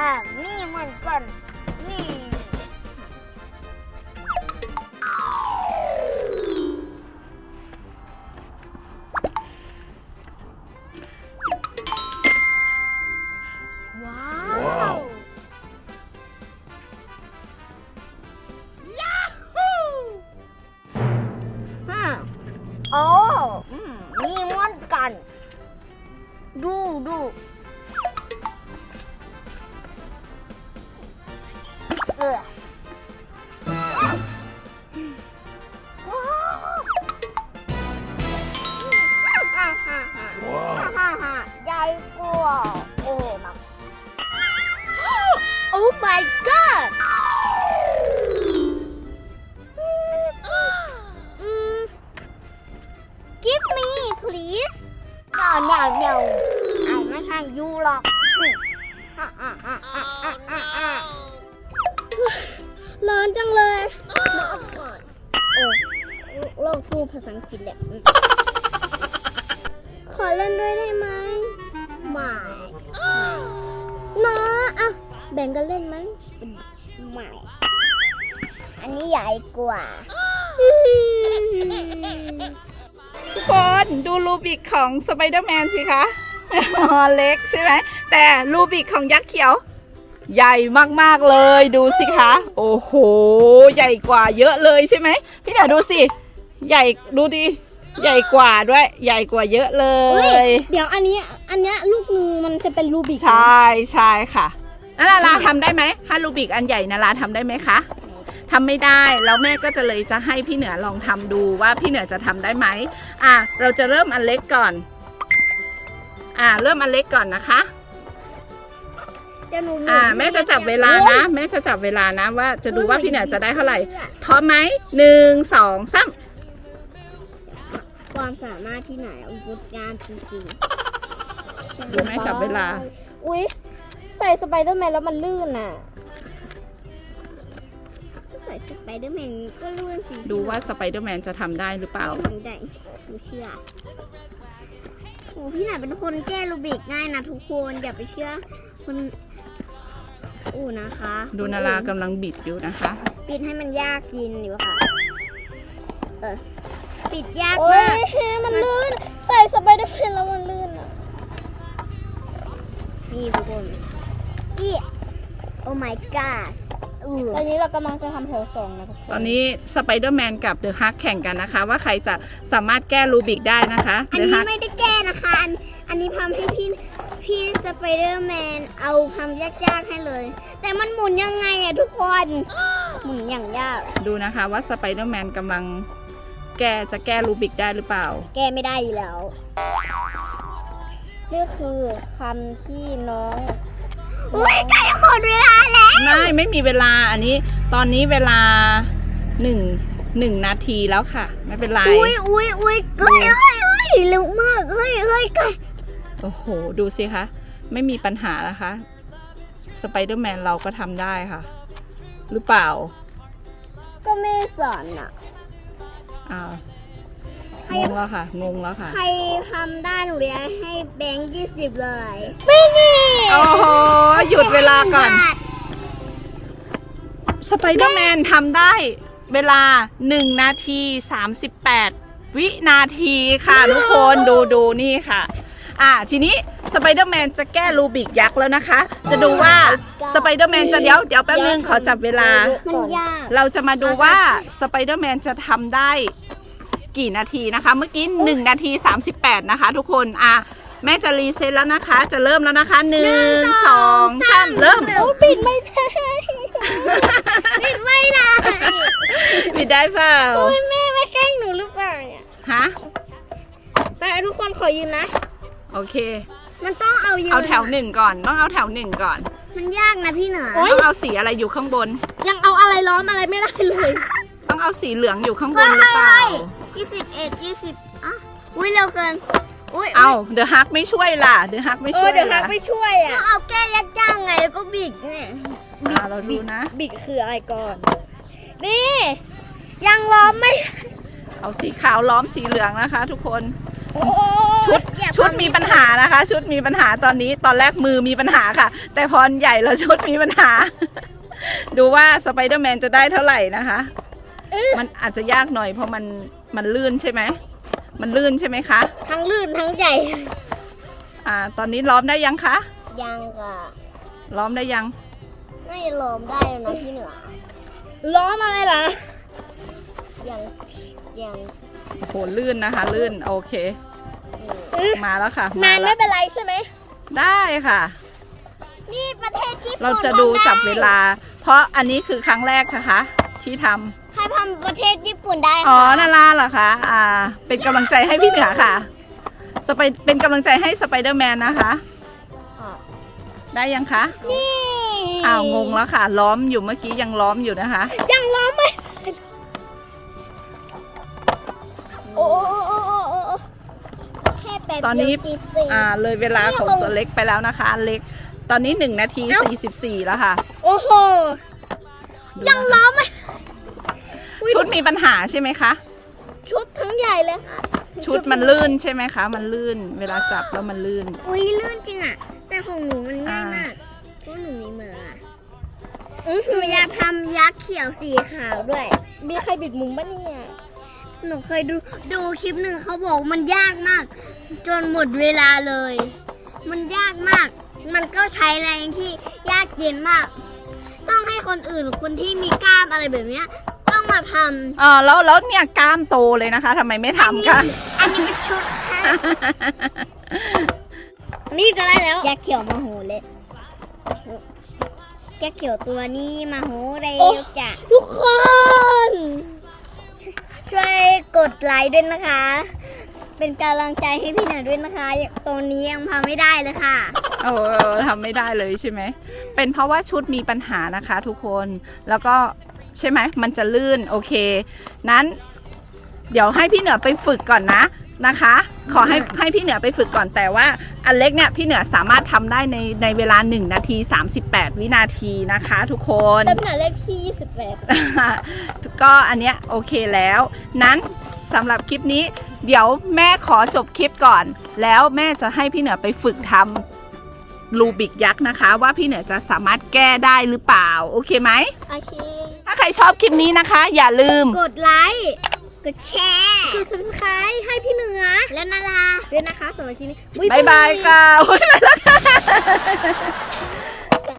ฮ่ามีเหมือนกันนี่ว้าวฮะโอ้อืมมีเหมือนกัน ดูดู ใหญ่กว่าโอ้มา Oh my god อืม Give me please no no no ไอ้ไม่ให้ยูหรอกอะ ร้อนจังเลยบอกก่อนโอ้โลกพูดภาษาอังกฤษแหละขอเล่นด้วยได้ไหมไม่เนาะอะแบ่งกันเล่นไหมไม่อันนี้ใหญ่กว่า ทุกคนดูรูบิกของสไปเดอร์แมนสิคะเล็กใช่ไหม แต่รูบิกของยักษ์เขียว ใหญ่มากๆเลยดูสิคะ โอ้โห ใหญ่กว่าเยอะเลยใช่ไหมพี่เหนือดูสิ ใหญ่ดูดิใหญ่กว่าด้วย ใหญ่กว่าเยอะเลเฮ้ย ย เดี๋ยวอันนี้ อันเนี้ยลูกหนึ่งมันจะเป็นรูบิกใช่ใช่ค่ะนาราทำได้ไหมถ้ารูบิกอันใหญ่นาราทำได้ไหมคะทำไม่ได้ แล้วแม่ก็จะเลยจะให้พี่เหนือลองทำดูว่าพี่เหนือจะทำได้ไหมอะเราจะเริ่มอันเล็กก่อน อะเริ่มอันเล็กก่อนนะคะเดี๋ยวหนูหมุนอ่า แม่จะจับเวลานะ แม่จะจับเวลานะว่าจะดูว่าพี่เหนือจะได้เท่าไหร่พร้อมไหมหนึ่งสองสามความสามารถที่ไหนอุปกรณ์จริงๆดูแม่จับเวลา อุ๊ย ใส่สไปเดอร์แมนแล้วมันลื่นอะใส่สไปเดอร์แมนก็ลื่นสิดูว่าสไปเดอร์แมนจะทำได้หรือเปล่าทำได้หนูเชื่อโอ้พี่หน่ายเป็นคนแก้รูบิกง่ายนะทุกคนอย่าไปเชื่อคน อู้นะคะดูนารากำลังบิดอยู่นะคะ ปิดให้มันยากกินอยู่ค่ะ เออ ปิดยากโอ้มายกมันลื่น ใส่สไปเดอร์แมนแล้วมันลื่นอะนี่ทุกคนอีโอ้ my god อู้ ตอนนี้เรากำลังจะทำแถวสองนะทุกคตอนนนี้สไปเดอร์แมนกับเดอะฮักแข่งกันนะคะ ว่าใครจะสามารถแก้รูบิกได้นะคะอันเดอะนี้ฮักไม่ได้แก้นะคะ อันอันนี้ทำให้พี่พี่สไปเดอร์แมนเอาทำยากๆให้เลย แต่มันหมุนยังไงอะทุกคนหมุนอย่างยาก ดูนะคะว่าสไปเดอร์แมนกำลังแก้จะแก้รูบิกได้หรือเปล่า แก้ไม่ได้อยู่แล้ว นี่คือคำที่น้อง อุ้ยใกล้จะหมดเวลาแล้วไม่ไม่มีเวลาอันนี้ ตอนนี้เวลาหนึ่งหนึ่งนาทีแล้วค่ะ ไม่เป็นไรอุ้ยอุ้ยอุ้ยเฮ้ยเฮ้ยเฮ้ยเร็วมากเฮ้ยเฮ้ยใกล้โอ้โห ดูสิคะ ไม่มีปัญหานะคะ สไปเดอร์แมนเราก็ทำได้ค่ะ หรือเปล่า ก็ไม่สอนอะอ่าใคร งงแล้วค่ะงงแล้วค่ะ ใครทำได้หนูเรียนให้แบงค์ยี่สิบเลยโอ้โหหยุดเวลาก่อน สไปเดอร์แมนทำได้เวลา 1 นาที 38 วินาทีค่ะ ทุกคนดูดูนี่ค่ะ อ่าทีนี้สไปเดอร์แมนจะแก้รูบิกยักษ์แล้วนะคะ จะดูว่าสไปเดอร์แมนจะเดี๋ยวเดี๋ยวแป๊บนึงขอจับเวลา มันยาก เราจะมาดูว่าสไปเดอร์แมนจะทำได้ กี่นาทีนะคะ เมื่อกี้1นาที 38 นะคะ ทุกคนอะแม่จะรีเซ็ตแล้วนะคะ จะเริ่มแล้วนะคะ1 2 3เริ่มปิดไม่ได้ปิดไม่ได้ปิดได้เปล่าโอ้ยแม่ไม่แกล้งหนูหรือเปล่าเนี่ยฮะไปทุกคนขอยืนนะ โอเค มันต้องเอายืนเอาแถวหนึ่งก่อน ต้องเอาแถวหนึ่งก่อน มันยากนะพี่เหนือต้องเอาสีอะไรอยู่ข้างบน ยังเอาอะไรล้อมอะไรไม่ได้เลย ต้องเอาสีเหลืองอยู่ข้างบนหรือเปล่า ยี่สิบเอ็ดยี่สิบอะอุ้ยเร็วเกิน อุ้ยเอาเดอะฮักไม่ช่วยล่ะเดอะฮักไม่เอช่อวยเดี๋ยวฮัล่ะกไม่ช่วยก็อะเอาแก้ยากๆไงแล้วก็บิดเนี่ยอ่าเราดูนะ บิดคืออะไรก่อน นี่ ยังล้อมไม่ เอาสีขาวล้อมสีเหลืองนะคะ ทุกคน โอ้ชุดอย่าชุดพังมีปัญหานะคะ ชุดมีปัญหาตอนนี้ตอนแรกมือมีปัญหาค่ะ แต่พอใหญ่แล้วชุดมีปัญหา ดูว่าสไปเดอร์แมนจะได้เท่าไหร่นะคะมันอาจจะยากหน่อยเพราะมัน มันลื่นใช่ไหม มันลื่นใช่ไหมคะ ทั้งลื่นทั้งใหญ่ อ่า ตอนนี้ล้อมได้ยังคะ ยังกะล้อมได้ยัง ไม่ลมได้แล้วนะพี่เหนือ ล้อมอะไรล่ะ ยัง ยังโหลื่นนะคะ ลื่น โอเค มาแล้วค่ะ นานแล้ไม่วเป็นไรใช่ไหม ได้ค่ะ นี่ประเทศญี่ปุ่นเราจะดูจับเวลา เพราะอันนี้คือครั้งแรกนะคะ ที่ทำ ใครทำประเทศญี่ปุ่นได้อ๋อคะนาราเหรอคะอ่า เป็นกำลังใจให้พี่เหนือค่ะสไปเป็นกำลังใจให้สไปเดอร์แมนนะคะได้ยังคะนี่อ้าวงงแล้วค่ะ ล้อมอยู่เมื่อกี้ยังล้อมอยู่นะคะ ยังล้อมไหมโอ้โอ้โอ้โอ้โอ้โอ้แค่แป๊บตอนนี้เดียวจีอ่าเลยเวลาของตัวเล็กไปแล้วนะคะอันเล็กตอนนี้หนึ่งนาทีสี่สิบสี่แล้วค่ะโอ้โห ดูนะคะยังล้อมไหม ชุดมีปัญหาใช่ไหมคะ ชุดทั้งใหญ่เลยค่ะชุดมันลื่นใช่ไหมคะ มันลื่น เวลาจับแล้วมันลื่น อุ้ยลื่นจริงอะ แต่ของหนูมันง่ายมากเพราะหนูมีมืออะอื้อหนูอยากทำยักษ์เขียวสีขาวด้วย มีใครบิดมุมบ้างเนี่ย หนูเคยดูดูคลิปหนึ่งเขาบอกมันยากมาก จนหมดเวลาเลย มันยากมาก มันก็ใช้แรงที่ยากเย็นมาก ต้องให้คนอื่นคนที่มีกล้ามอะไรแบบเนี้ย ต้องมาทเออแล้วแล้วเนี่ยกล้ามโตเลยนะคะทำไมไม่ทำคะำอันนี้เป็นชุดค่ะนี่จะได้แล้วยักษ์เขียวมาโหเลยยักษ์เขียวตัวนี้มาโหเร็โอ้วจ้ะทุกคน ช่วยกดไลค์ด้วยนะคะ เป็นกำลังใจให้พี่หน่อยด้วยนะคะตรงนี้ยังพาไม่ได้เลยค่ะเออทำไม่ได้เลยใช่ไหม เป็นเพราะว่าชุดมีปัญหานะคะทุกคนแล้วก็ ใช่ไหมมันจะลื่นโอเค นั้น เดี๋ยวให้พี่เหนือไปฝึกก่อนนะนะคะ ขอให้ให้พี่เหนือไปฝึกก่อนแต่ว่า อันเล็กเนี่ยพี่เหนือสามารถทำได้ในในเวลา 1 นาที 38 วินาทีนะคะ ทุกคนแต่เป็นหมายเลขที่ 28 ก็อันเนี้ยโอเคแล้ว นั้นสำหรับคลิปนี้ เดี๋ยวแม่ขอจบคลิปก่อน แล้วแม่จะให้พี่เหนือไปฝึกทำ รูบิกยักษ์นะคะ ว่าพี่เหนือจะสามารถแก้ได้หรือเปล่า โอเคไหม โอเค ถ้าใครชอบคลิปนี้นะคะ อย่าลืม กดไลค์ กดแชร์ กด subscribe ให้พี่เหนือ และนาราด้วยนะคะสำหรับคลิปนี้บ๊ายบายค่ะบ๊ายบายแล้วค่ะ